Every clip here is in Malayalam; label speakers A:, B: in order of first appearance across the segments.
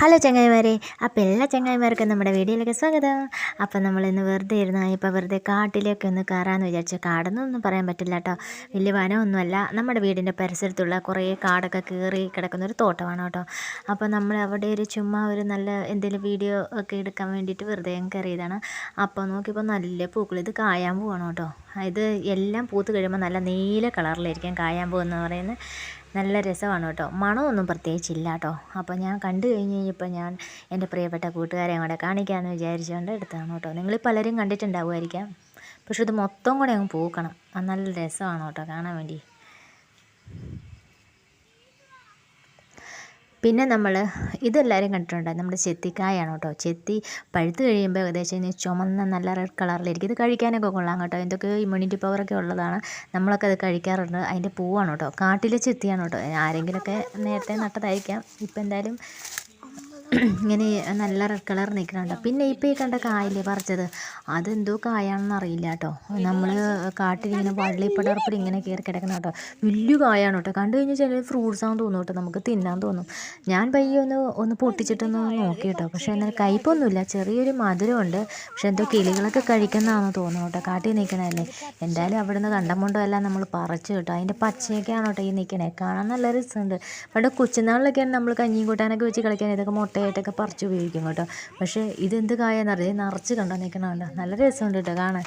A: ഹലോ ചങ്ങായിമാരെ അപ്പോൾ എല്ലാ ചങ്ങായിമാർക്കും നമ്മുടെ വീഡിയോയിലേക്ക് സ്വാഗതം. അപ്പോൾ നമ്മൾ ഇന്ന് വെറുതെ ഇരുന്ന് ഇപ്പോൾ വെറുതെ കാട്ടിലേക്ക് ഒന്ന് കയറാമെന്ന് വിചാരിച്ചു കാടെന്നൊന്നും പറയാൻ പറ്റില്ല കേട്ടോ വലിയ വനമൊന്നുമല്ല നമ്മുടെ വീടിന്റെ പരിസരത്തുള്ള കുറേ കാടൊക്കെ കയറി കിടക്കുന്ന ഒരു തോട്ടമാണ് കേട്ടോ. അപ്പോൾ നമ്മൾ അവിടെ ഒരു ചുമ്മാ ഒരു നല്ല എന്തെങ്കിലും വീഡിയോ ഒക്കെ എടുക്കാൻ വേണ്ടിയിട്ട് വെറുതെ കയറിയതാണ്. അപ്പോൾ നോക്കിയപ്പോൾ നല്ല പൂക്കൾ ഇത് കായാൻ പോവാണ് കേട്ടോ. ഇത് എല്ലാം പൂത്ത് കഴിയുമ്പോൾ നല്ല നീല കളറിലായിരിക്കും കായാൻ പോകുന്ന പറയുന്നത്. നല്ല രസമാണ് കേട്ടോ. മണമൊന്നും പ്രത്യേകിച്ചില്ല കേട്ടോ. അപ്പോൾ ഞാൻ കണ്ടു കഴിഞ്ഞ് കഴിഞ്ഞപ്പോൾ ഞാൻ എന്റെ പ്രിയപ്പെട്ട കൂട്ടുകാരെ കൂടെ കാണിക്കാമെന്ന് വിചാരിച്ചുകൊണ്ട് എടുത്താണ് കേട്ടോ. നിങ്ങൾ പലരും കണ്ടിട്ടുണ്ടാവുമായിരിക്കാം. പക്ഷെ ഇത് മൊത്തം കൂടെ അങ്ങ് പൂക്കണം. നല്ല രസമാണ് കേട്ടോ കാണാൻ വേണ്ടി. പിന്നെ നമ്മൾ ഇതെല്ലാവരും കണ്ടിട്ടുണ്ട്? നമ്മുടെ ചെത്തിക്കായാണ് കേട്ടോ. ചെത്തി പഴുത്ത് കഴിയുമ്പോൾ ഏകദേശം ചുമന്ന നല്ല റെഡ് കളറിലിരിക്കും ഇത് കഴിക്കാനൊക്കെ കൊള്ളാം കേട്ടോ. എന്തൊക്കെയോ ഇമ്മ്യൂണിറ്റി പവറൊക്കെ ഉള്ളതാണ്. നമ്മളൊക്കെ അത് കഴിക്കാറുണ്ട്. അതിന്റെ പൂവാണ് കേട്ടോ. കാട്ടിലെ ചെത്തിയാണ് കേട്ടോ. ആരെങ്കിലുമൊക്കെ നേരത്തെ നട്ടതായിരിക്കാം. ഇപ്പം എന്തായാലും ഇങ്ങനെ നല്ല റെഡ് കളർ നിൽക്കുന്നുണ്ട് പിന്നെ ഇപ്പോൾ ഈ കണ്ട കായല്ലേ പറിച്ചത് അതെന്തോ കായാണെന്ന് അറിയില്ല കേട്ടോ നമ്മൾ കാട്ടിലിങ്ങനെ വള്ളിപ്പടർപ്പിൽ ഇങ്ങനെ കയറി കിടക്കുന്ന കേട്ടോ വലിയ കായാണ് കേട്ടോ കണ്ടു കഴിഞ്ഞാൽ ചില ഫ്രൂട്ട്സ് ആണെന്ന് തോന്നും കേട്ടോ നമുക്ക് തിന്നാൻ തോന്നും. ഞാൻ പയ്യെ ഒന്ന് ഒന്ന് പൊട്ടിച്ചിട്ടൊന്ന് നോക്കി കേട്ടോ പക്ഷേ എന്നാൽ കയ്പൊന്നുമില്ല. ചെറിയൊരു മധുരമുണ്ട്. പക്ഷെ എന്തോ കിളികളൊക്കെ കഴിക്കുന്നതാണെന്ന് തോന്നുന്നു കേട്ടോ കാട്ടിൽ നിൽക്കണല്ലേ എന്തായാലും അവിടെ നിന്ന് കണ്ടമുണ്ടോ എല്ലാം നമ്മൾ പറിച്ചു കേട്ടോ അതിന്റെ പച്ചയൊക്കെയാണ് കേട്ടോ ഈ നിൽക്കണേ കാണാൻ നല്ല രസമുണ്ട്. പണ്ട് കൊച്ചുനാളിലൊക്കെയാണ് നമ്മൾ കഞ്ഞിയും കൂട്ടാനൊക്കെ വെച്ച് കളിക്കാൻ. ഇതൊക്കെ മുട്ടയായിട്ടൊക്കെ പറിച്ച് ഉപയോഗിക്കും കേട്ടോ. പക്ഷേ ഇതെന്ത് കായെന്നറിയാം നിറച്ച് കണ്ടോ. നിൽക്കണമല്ലോ നല്ല രസമുണ്ട് കേട്ടോ കാണാൻ.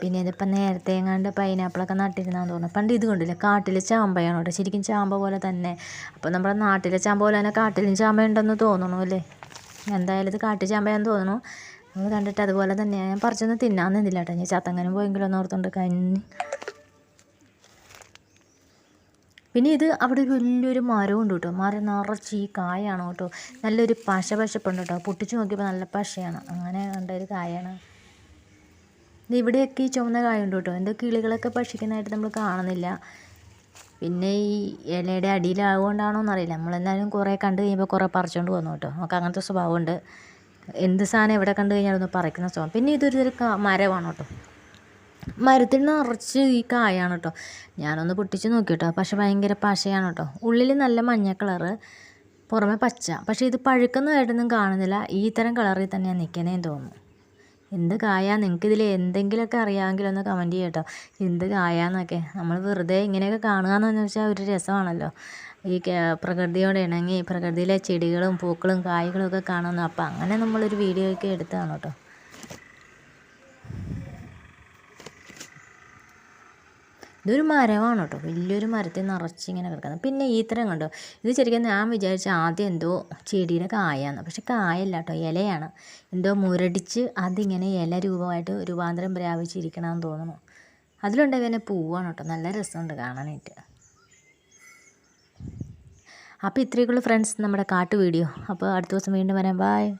A: പിന്നെ ഇതിപ്പം നേരത്തെ എങ്ങാണ്ട് പൈനാപ്പിളൊക്കെ നട്ടിരുന്നാന്ന് തോന്നുന്നു. പണ്ട് ഇത് കണ്ടില്ല? കാട്ടിലെ ചാമ്പയാണ് കേട്ടോ. ശരിക്കും ചാമ്പ പോലെ തന്നെ. അപ്പോൾ നമ്മുടെ നാട്ടിലെ ചാമ്പ പോലെ തന്നെ കാട്ടിലും ചാമ്പ ഉണ്ടെന്ന് തോന്നണു അല്ലേ? എന്തായാലും ഇത് കാട്ടിൽ ചാമ്പയാന്ന് തോന്നുന്നു നമ്മൾ കണ്ടിട്ട് അതുപോലെ തന്നെയാണ് ഞാൻ പറിച്ചൊന്നും തിന്നാൻ നിന്നില്ല കേട്ടോ. ഞാൻ ചത്തങ്ങനും പോയെങ്കിലും ഒന്ന് ഓർത്തുകൊണ്ട് കഞ്ഞി പിന്നെ ഇത് അവിടെ ഒരു വലിയൊരു ഉണ്ട് കേട്ടോ. മരം നിറച്ച് ഈ കായാണ് കേട്ടോ. നല്ലൊരു പശ പശപ്പുണ്ട് കേട്ടോ. പൊട്ടിച്ച് നോക്കിയപ്പോൾ നല്ല പശയാണ്. അങ്ങനെ കണ്ട ഒരു കായാണ്. ഇവിടെയൊക്കെ ഈ ചുവന്ന കായുണ്ട് കേട്ടോ. എന്തോ കിളികളൊക്കെ ഭക്ഷിക്കുന്നതായിട്ട് നമ്മൾ കാണുന്നില്ല. പിന്നെ ഈ ഇലയുടെ അടിയിലാവുകൊണ്ടാണോ എന്നറിയില്ല നമ്മളെന്തായാലും കുറേ കണ്ടു കഴിയുമ്പോൾ കുറേ പറിച്ചുകൊണ്ട് പോകുന്നു കേട്ടോ. നമുക്ക് അങ്ങനത്തെ സ്വഭാവമുണ്ട്. എന്ത് സാധനം എവിടെ കണ്ടു കഴിഞ്ഞാൽ ഒന്ന് പറിക്കുന്ന സ്വഭാവം. പിന്നെ ഇതൊരു തരം മരമാണ് കേട്ടോ. മരത്തിൽ നിറച്ച് ഈ കായാണ് കേട്ടോ ഞാനൊന്ന് പൊട്ടിച്ച് നോക്കി കേട്ടോ പക്ഷെ ഭയങ്കര പശയാണ് കേട്ടോ ഉള്ളിൽ നല്ല മഞ്ഞ കളറ് പുറമെ പച്ച. പക്ഷേ ഇത് പഴുക്കുന്നതായിട്ടൊന്നും കാണുന്നില്ല. ഈ തരം കളറിൽ തന്നെയാണ് നിൽക്കണേന്ന് തോന്നുന്നു. എന്ത് കായ? നിങ്ങൾക്കിതിൽ എന്തെങ്കിലുമൊക്കെ അറിയാമെങ്കിൽ ഒന്ന് കമന്റ് ചെയ്യട്ടോ. എന്ത് കായാന്നൊക്കെ. നമ്മൾ വെറുതെ ഇങ്ങനെയൊക്കെ കാണുക എന്ന് വെച്ചാൽ ഒരു രസമാണല്ലോ. ഈ പ്രകൃതിയോട് ഇണങ്ങി പ്രകൃതിയിലെ ചെടികളും പൂക്കളും കായ്കളും ഒക്കെ കാണുന്നു. അപ്പോൾ അങ്ങനെ നമ്മളൊരു വീഡിയോ ഒക്കെ എടുത്തതാണ് കേട്ടോ ഇതൊരു മരമാണ് കേട്ടോ വലിയൊരു മരത്തിൽ നിറച്ച് ഇങ്ങനെ കിടക്കുന്നത് പിന്നെ ഈത്തരം കണ്ടോ? ഇത് ശരിക്കും ഞാൻ വിചാരിച്ച ആദ്യം എന്തോ ചെടിയുടെ കായാന്ന്. പക്ഷെ കായല്ല കേട്ടോ ഇലയാണ്. എന്തോ മുരടിച്ച് അതിങ്ങനെ ഇല രൂപമായിട്ട് രൂപാന്തരം പ്രാപിച്ചിരിക്കണമെന്ന് തോന്നുന്നു. അതിലുണ്ട് തന്നെ പൂവാണ് കേട്ടോ നല്ല രസമുണ്ട് കാണാനായിട്ട്. അപ്പോൾ ഇത്രയൊക്കെയുള്ളൂ ഫ്രണ്ട്സ് നമ്മുടെ കാട്ട് വീഡിയോ. അപ്പോൾ അടുത്ത ദിവസം വീണ്ടും വരാം. ബായ്